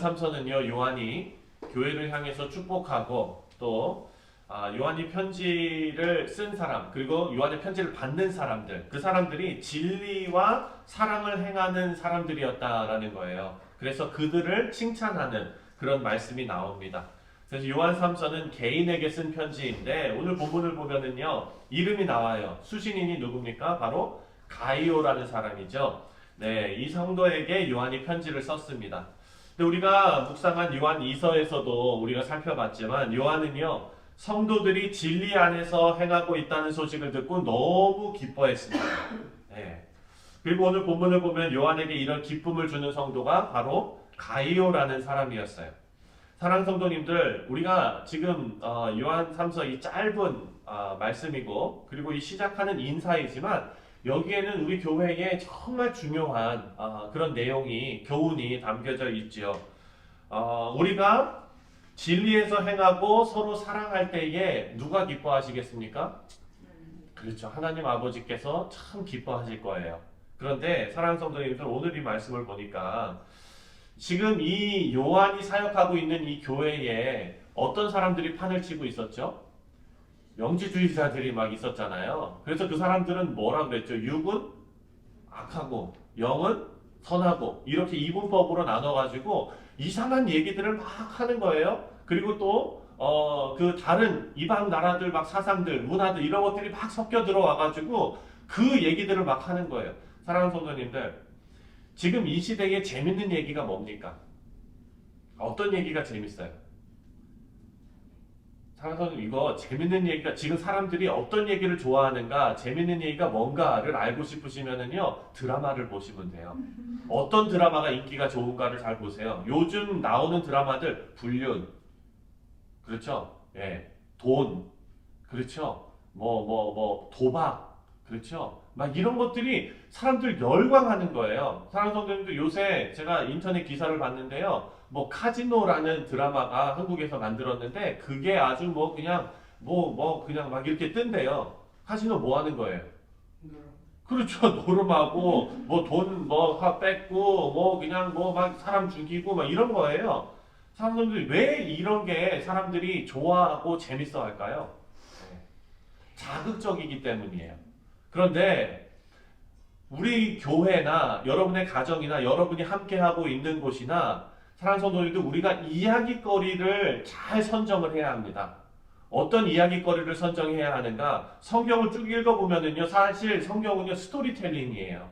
요한 3서는요, 요한이 교회를 향해서 축복하고 또 아, 요한이 편지를 쓴 사람 그리고 요한의 편지를 받는 사람들 그 사람들이 진리와 사랑을 행하는 사람들이었다라는 거예요. 그래서 그들을 칭찬하는 그런 말씀이 나옵니다. 그래서 요한 3서는 개인에게 쓴 편지인데 오늘 본문을 보면은요 이름이 나와요. 수신인이 누굽니까? 바로 가이오라는 사람이죠. 네, 이 성도에게 요한이 편지를 썼습니다. 근데 우리가 묵상한 요한 2서에서도 우리가 살펴봤지만 요한은요 성도들이 진리 안에서 행하고 있다는 소식을 듣고 너무 기뻐했습니다. 네. 그리고 오늘 본문을 보면 요한에게 이런 기쁨을 주는 성도가 바로 가이오라는 사람이었어요. 사랑 성도님들, 우리가 지금 어, 요한 3서 이 짧은 어, 말씀이고 그리고 이 시작하는 인사이지만 여기에는 우리 교회에 정말 중요한 어, 그런 내용이 교훈이 담겨져 있지요. 어, 우리가 진리에서 행하고 서로 사랑할 때에 누가 기뻐하시겠습니까? 그렇죠. 하나님 아버지께서 참 기뻐하실 거예요. 그런데 사랑 성도님들 오늘 이 말씀을 보니까 지금 이 요한이 사역하고 있는 이 교회에 어떤 사람들이 판을 치고 있었죠? 영지주의자들이 막 있었잖아요. 그래서 그 사람들은 뭐라 그랬죠? 육은 악하고 영은 선하고 이렇게 이분법으로 나눠가지고 이상한 얘기들을 막 하는 거예요. 그리고 또 어, 그 다른 이방 나라들 막 사상들, 문화들 이런 것들이 막 섞여 들어와가지고 그 얘기들을 막 하는 거예요. 사랑하는 성도님들, 지금 이 시대에 재밌는 얘기가 뭡니까? 어떤 얘기가 재밌어요? 사랑하는 성도님, 이거 재밌는 얘기가 지금 사람들이 어떤 얘기를 좋아하는가, 재밌는 얘기가 뭔가를 알고 싶으시면은요, 드라마를 보시면 돼요. 어떤 드라마가 인기가 좋은가를 잘 보세요. 요즘 나오는 드라마들, 불륜, 그렇죠? 예, 돈, 그렇죠? 뭐, 뭐, 뭐, 도박, 그렇죠? 막 이런 것들이 사람들 열광하는 거예요. 사랑 성도님들 요새 제가 인터넷 기사를 봤는데요. 뭐 카지노라는 드라마가 한국에서 만들었는데 그게 아주 뭐 그냥 뭐뭐 그냥 막 이렇게 뜬대요. 카지노 뭐 하는 거예요? 그렇죠. 노름하고 뭐 돈뭐 뺏고 뭐 그냥 뭐 막 사람 죽이고 막 이런 거예요. 사람들이 왜 이런 게 사람들이 좋아하고 재밌어 할까요? 네. 자극적이기 때문이에요. 그런데 우리 교회나 여러분의 가정이나 여러분이 함께하고 있는 곳이나 사랑하는 성도님들 우리가 이야기거리를 잘 선정을 해야 합니다. 어떤 이야기거리를 선정해야 하는가? 성경을 쭉 읽어보면은요, 사실 성경은요, 스토리텔링이에요.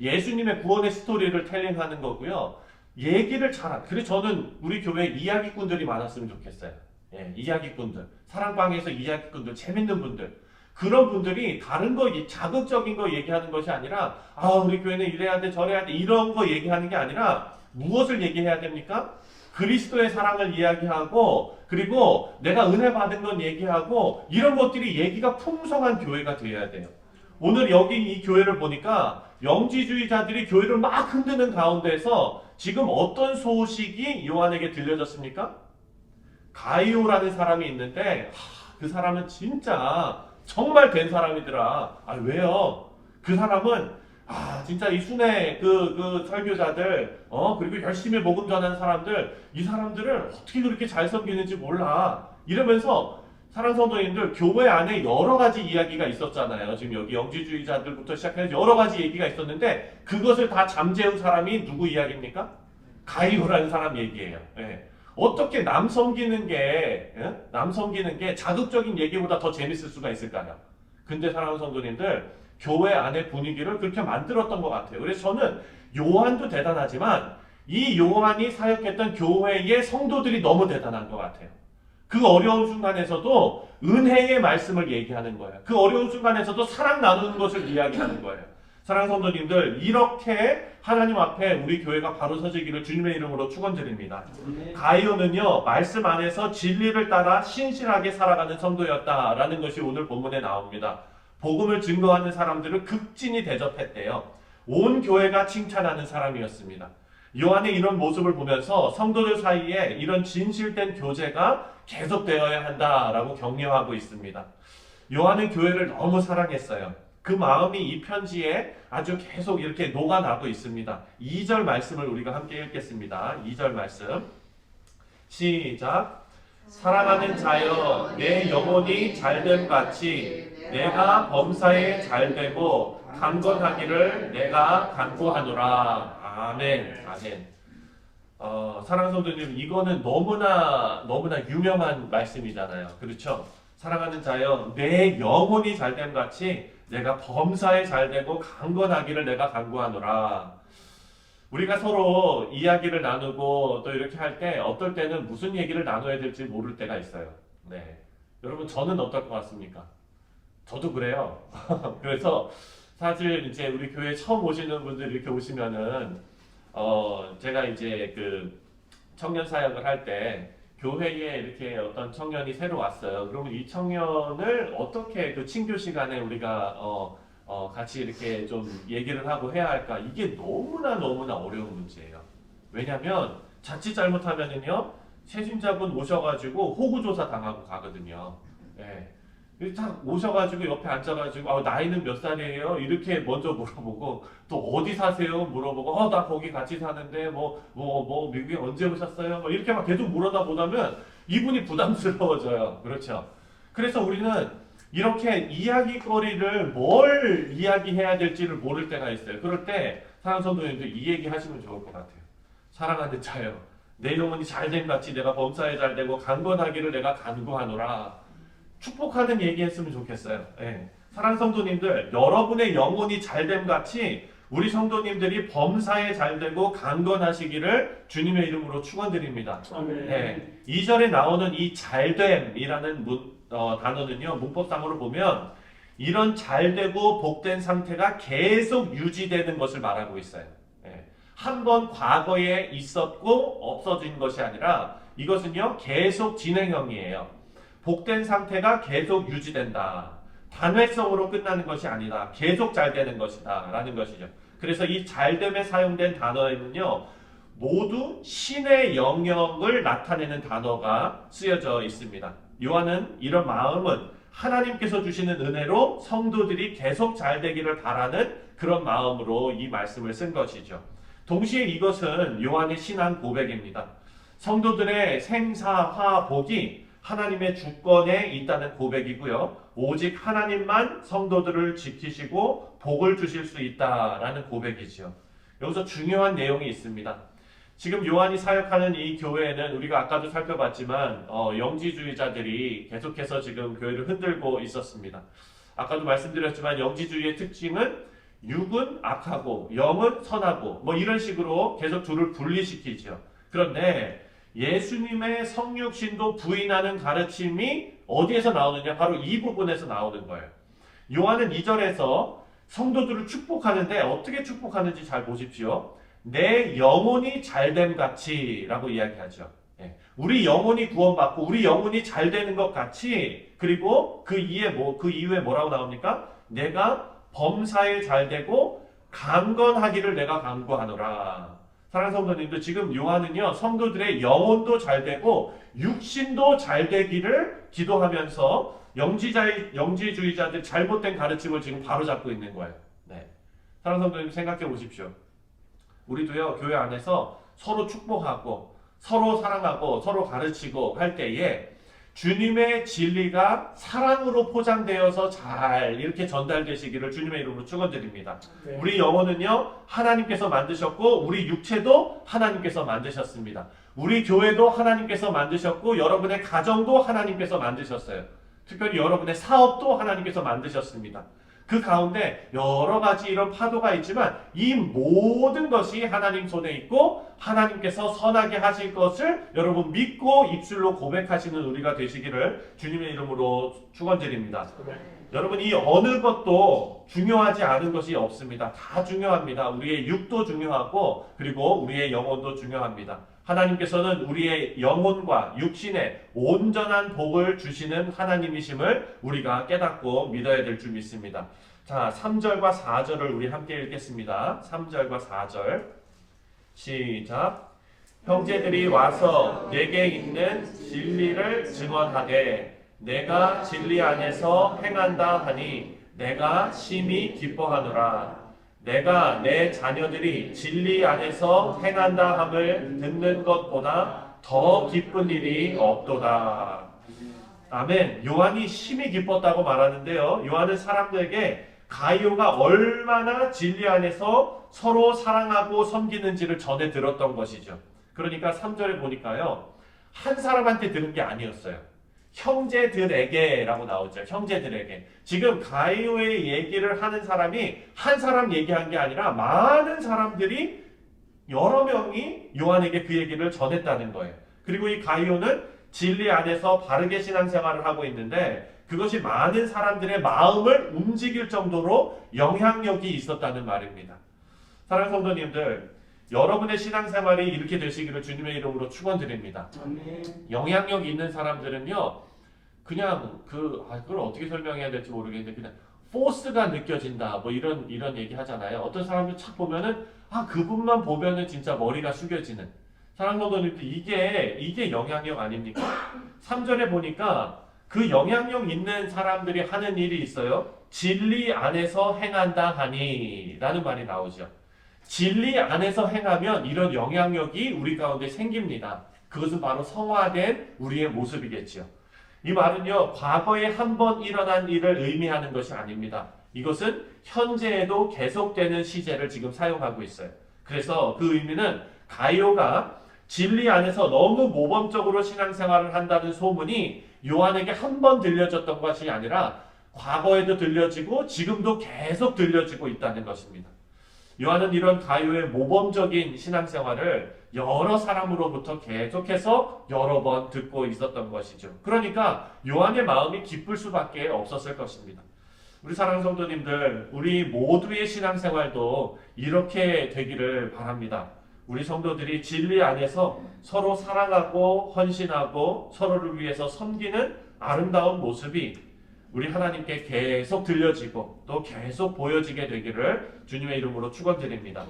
예수님의 구원의 스토리를 텔링하는 거고요. 얘기를 잘, 그래서 저는 우리 교회에 이야기꾼들이 많았으면 좋겠어요. 예, 이야기꾼들. 사랑방에서 이야기꾼들, 재밌는 분들. 그런 분들이 다른 거, 이 자극적인 거 얘기하는 것이 아니라, 아, 우리 교회는 이래야 돼, 저래야 돼, 이런 거 얘기하는 게 아니라, 무엇을 얘기해야 됩니까? 그리스도의 사랑을 이야기하고, 그리고 내가 은혜 받은 건 얘기하고, 이런 것들이 얘기가 풍성한 교회가 되어야 돼요. 오늘 여기 이 교회를 보니까, 영지주의자들이 교회를 막 흔드는 가운데서, 지금 어떤 소식이 요한에게 들려졌습니까? 가이오라는 사람이 있는데, 하, 그 사람은 진짜 정말 된 사람이더라. 아, 왜요? 그 사람은 아, 진짜 이 순회 그, 그 설교자들, 어, 그리고 열심히 복음 전하는 사람들, 이 사람들을 어떻게 그렇게 잘 섬기는지 몰라. 이러면서 사랑 성도님들 교회 안에 여러 가지 이야기가 있었잖아요. 지금 여기 영지주의자들부터 시작해서 여러 가지 얘기가 있었는데 그것을 다 잠재운 사람이 누구 이야기입니까? 가이오라는 사람 얘기예요. 예. 어떻게 남 섬기는 게, 예? 남 섬기는 게 자극적인 얘기보다 더 재밌을 수가 있을까요? 근데 사랑하는 성도님들, 교회 안의 분위기를 그렇게 만들었던 것 같아요. 그래서 저는 요한도 대단하지만 이 요한이 사역했던 교회의 성도들이 너무 대단한 것 같아요. 그 어려운 순간에서도 은혜의 말씀을 얘기하는 거예요. 그 어려운 순간에서도 사랑 나누는 것을 이야기하는 거예요. 사랑하는 성도님들, 이렇게 하나님 앞에 우리 교회가 바로 서지기를 주님의 이름으로 축원드립니다. 가이오는요 말씀 안에서 진리를 따라 신실하게 살아가는 성도였다라는 것이 오늘 본문에 나옵니다. 복음을 증거하는 사람들을 극진히 대접했대요. 온 교회가 칭찬하는 사람이었습니다. 요한의 이런 모습을 보면서 성도들 사이에 이런 진실된 교제가 계속되어야 한다라고 격려하고 있습니다. 요한은 교회를 너무 사랑했어요. 그 마음이 이 편지에 아주 계속 이렇게 녹아나고 있습니다. 2절 말씀을 우리가 함께 읽겠습니다. 2절 말씀. 시작. 사랑하는 자여, 내 영혼이 잘됨 같이 내가 범사에 잘되고 강건하기를 내가 간구하노라. 아멘. 아멘. 어, 사랑하는 성도님, 이거는 너무나 너무나 유명한 말씀이잖아요. 그렇죠? 사랑하는 자여, 내 영혼이 잘됨 같이 내가 범사에 잘 되고 강건하기를 내가 간구하노라. 우리가 서로 이야기를 나누고 또 이렇게 할 때 어떨 때는 무슨 얘기를 나눠야 될지 모를 때가 있어요. 네. 여러분 저는 어떨 것 같습니까? 저도 그래요. 그래서 사실 이제 우리 교회 처음 오시는 분들 이렇게 오시면은 어 제가 이제 그 청년 사역을 할때 교회에 이렇게 어떤 청년이 새로 왔어요. 그러면 이 청년을 어떻게 그 친교 시간에 우리가 어, 어 같이 이렇게 좀 얘기를 하고 해야 할까? 이게 너무나 너무나 어려운 문제예요. 왜냐면 자칫 잘못하면은요 세신자분 오셔가지고 호구조사 당하고 가거든요. 예. 딱 오셔가지고 옆에 앉아가지고 아, 나이는 몇 살이에요? 이렇게 먼저 물어보고 또 어디 사세요? 물어보고 어 나 거기 같이 사는데 뭐뭐 뭐 미국에 언제 오셨어요? 뭐 이렇게 막 계속 물어다 보다면 이분이 부담스러워져요. 그렇죠? 그래서 우리는 이렇게 이야기거리를 뭘 이야기해야 될지를 모를 때가 있어요. 그럴 때 사랑 성도님들 이 얘기 하시면 좋을 것 같아요. 사랑하는 자여, 내 영혼이 잘된 같이 내가 범사에 잘되고 강건하기를 내가 간구하노라. 축복하는 얘기했으면 좋겠어요. 예. 사랑 성도님들, 여러분의 영혼이 잘됨 같이 우리 성도님들이 범사에 잘되고 강건하시기를 주님의 이름으로 축원드립니다. 네. 2절에 나오는 이 잘됨이라는 문, 어, 단어는요, 문법상으로 보면 이런 잘되고 복된 상태가 계속 유지되는 것을 말하고 있어요. 예. 한번 과거에 있었고 없어진 것이 아니라 이것은요, 계속 진행형이에요. 복된 상태가 계속 유지된다. 단회성으로 끝나는 것이 아니다. 계속 잘 되는 것이다. 라는 것이죠. 그래서 이 잘됨에 사용된 단어에는요, 모두 신의 영역을 나타내는 단어가 쓰여져 있습니다. 요한은 이런 마음은 하나님께서 주시는 은혜로 성도들이 계속 잘 되기를 바라는 그런 마음으로 이 말씀을 쓴 것이죠. 동시에 이것은 요한의 신앙 고백입니다. 성도들의 생사화복이 하나님의 주권에 있다는 고백이고요. 오직 하나님만 성도들을 지키시고 복을 주실 수 있다라는 고백이지요. 여기서 중요한 내용이 있습니다. 지금 요한이 사역하는 이 교회에는 우리가 아까도 살펴봤지만 어, 영지주의자들이 계속해서 지금 교회를 흔들고 있었습니다. 아까도 말씀드렸지만 영지주의의 특징은 육은 악하고 영은 선하고 뭐 이런 식으로 계속 둘을 분리시키죠. 그런데 예수님의 성육신도 부인하는 가르침이 어디에서 나오느냐? 바로 이 부분에서 나오는 거예요. 요한은 2절에서 성도들을 축복하는데 어떻게 축복하는지 잘 보십시오. 내 영혼이 잘됨 같이 라고 이야기하죠. 예. 우리 영혼이 구원받고 우리 영혼이 잘 되는 것 같이 그리고 그 이에 뭐 그 이후에 뭐라고 나옵니까? 내가 범사에 잘 되고 강건하기를 내가 강구하노라. 사랑하는 성도님들 지금 요한은요 성도들의 영혼도 잘 되고 육신도 잘 되기를 기도하면서 영지자 영지주의자들 잘못된 가르침을 지금 바로 잡고 있는 거예요. 네. 사랑하는 성도님 생각해 보십시오. 우리도요 교회 안에서 서로 축복하고 서로 사랑하고 서로 가르치고 할 때에 주님의 진리가 사랑으로 포장되어서 잘 이렇게 전달되시기를 주님의 이름으로 축원드립니다. 네. 우리 영혼은요 하나님께서 만드셨고 우리 육체도 하나님께서 만드셨습니다. 우리 교회도 하나님께서 만드셨고 여러분의 가정도 하나님께서 만드셨어요. 특별히 여러분의 사업도 하나님께서 만드셨습니다. 그 가운데 여러 가지 이런 파도가 있지만 이 모든 것이 하나님 손에 있고 하나님께서 선하게 하실 것을 여러분 믿고 입술로 고백하시는 우리가 되시기를 주님의 이름으로 축원드립니다. 여러분 이 어느 것도 중요하지 않은 것이 없습니다. 다 중요합니다. 우리의 육도 중요하고 그리고 우리의 영혼도 중요합니다. 하나님께서는 우리의 영혼과 육신에 온전한 복을 주시는 하나님이심을 우리가 깨닫고 믿어야 될 줄 믿습니다. 자, 3절과 4절을 우리 함께 읽겠습니다. 3절과 4절. 시작. 형제들이 와서 내게 있는 진리를 증언하되 내가 진리 안에서 행한다 하니 내가 심히 기뻐하노라. 내가 내 자녀들이 진리 안에서 행한다 함을 듣는 것보다 더 기쁜 일이 없도다. 아멘. 요한이 심히 기뻤다고 말하는데요. 요한은 사람들에게 가이오가 얼마나 진리 안에서 서로 사랑하고 섬기는지를 전해 들었던 것이죠. 그러니까 3절에 보니까요. 한 사람한테 들은 게 아니었어요. 형제들에게라고 나오죠. 형제들에게. 지금 가이오의 얘기를 하는 사람이 한 사람 얘기한 게 아니라 많은 사람들이 여러 명이 요한에게 그 얘기를 전했다는 거예요. 그리고 이 가이오는 진리 안에서 바르게 신앙생활을 하고 있는데 그것이 많은 사람들의 마음을 움직일 정도로 영향력이 있었다는 말입니다. 사랑하는 성도님들, 여러분의 신앙생활이 이렇게 되시기를 주님의 이름으로 축원드립니다. 영향력 있는 사람들은요, 그냥 그, 아, 그걸 어떻게 설명해야 될지 모르겠는데, 그냥 포스가 느껴진다, 뭐 이런, 이런 얘기 하잖아요. 어떤 사람들 착 보면은, 아, 그분만 보면은 진짜 머리가 숙여지는. 사랑하는 이게, 이게 영향력 아닙니까? 3절에 보니까 그 영향력 있는 사람들이 하는 일이 있어요. 진리 안에서 행한다 하니, 라는 말이 나오죠. 진리 안에서 행하면 이런 영향력이 우리 가운데 생깁니다. 그것은 바로 성화된 우리의 모습이겠지요. 이 말은요, 과거에 한 번 일어난 일을 의미하는 것이 아닙니다. 이것은 현재에도 계속되는 시제를 지금 사용하고 있어요. 그래서 그 의미는 가이오가 진리 안에서 너무 모범적으로 신앙생활을 한다는 소문이 요한에게 한 번 들려졌던 것이 아니라 과거에도 들려지고 지금도 계속 들려지고 있다는 것입니다. 요한은 이런 가요의 모범적인 신앙생활을 여러 사람으로부터 계속해서 여러 번 듣고 있었던 것이죠. 그러니까 요한의 마음이 기쁠 수밖에 없었을 것입니다. 우리 사랑하는 성도님들, 우리 모두의 신앙생활도 이렇게 되기를 바랍니다. 우리 성도들이 진리 안에서 서로 사랑하고 헌신하고 서로를 위해서 섬기는 아름다운 모습이 우리 하나님께 계속 들려지고 또 계속 보여지게 되기를 주님의 이름으로 축원드립니다.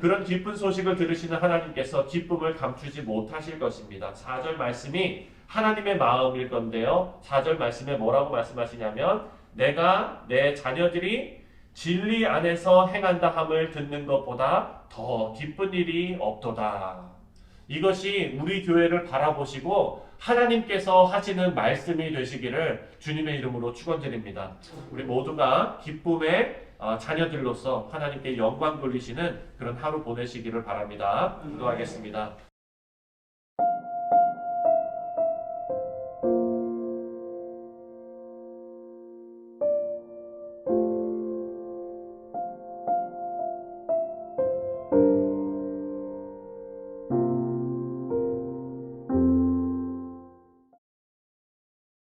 그런 기쁜 소식을 들으시는 하나님께서 기쁨을 감추지 못하실 것입니다. 4절 말씀이 하나님의 마음일 건데요. 4절 말씀에 뭐라고 말씀하시냐면 내가 내 자녀들이 진리 안에서 행한다 함을 듣는 것보다 더 기쁜 일이 없도다. 이것이 우리 교회를 바라보시고 하나님께서 하시는 말씀이 되시기를 주님의 이름으로 축원드립니다. 우리 모두가 기쁨의 어, 자녀들로서 하나님께 영광 돌리시는 그런 하루 보내시기를 바랍니다. 기도하겠습니다.